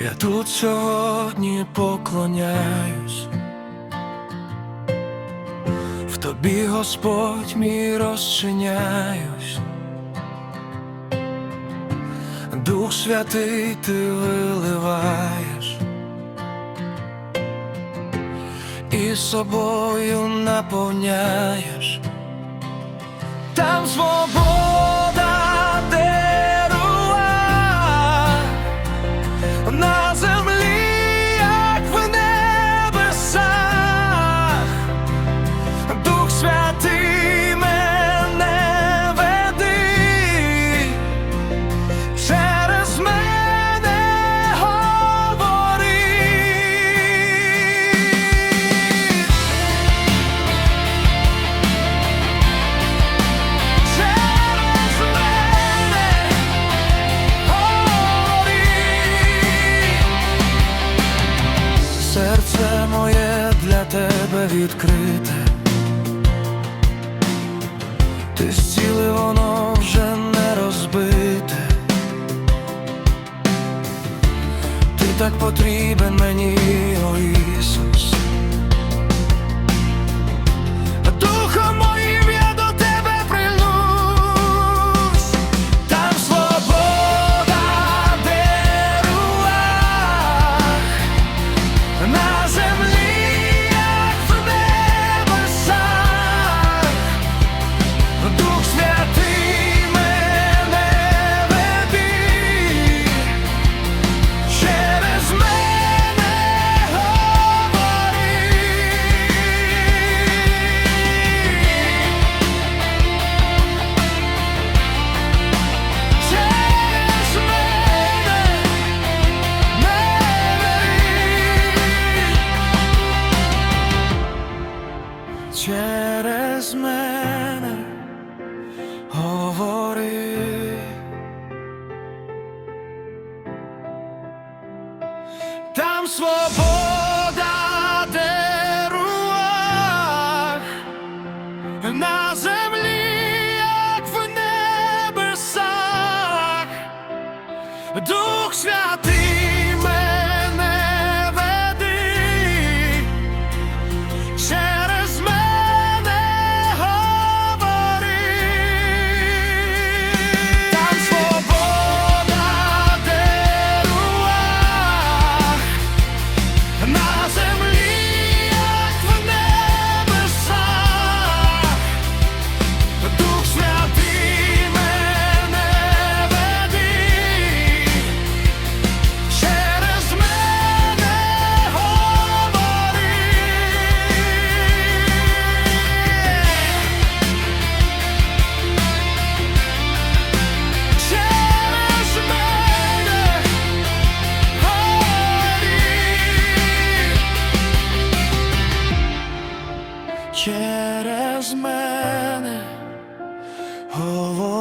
Я тут сьогодні поклоняюсь, в тобі, Господь мій розчиняюсь, Дух Святий ти виливаєш. І собою наповняєш, там відкрите, ти зціли воно вже не розбите, ти так потрібен мені, о Ісус. Свобода де на землі, як в небесах. Дух Святий Через мене говори.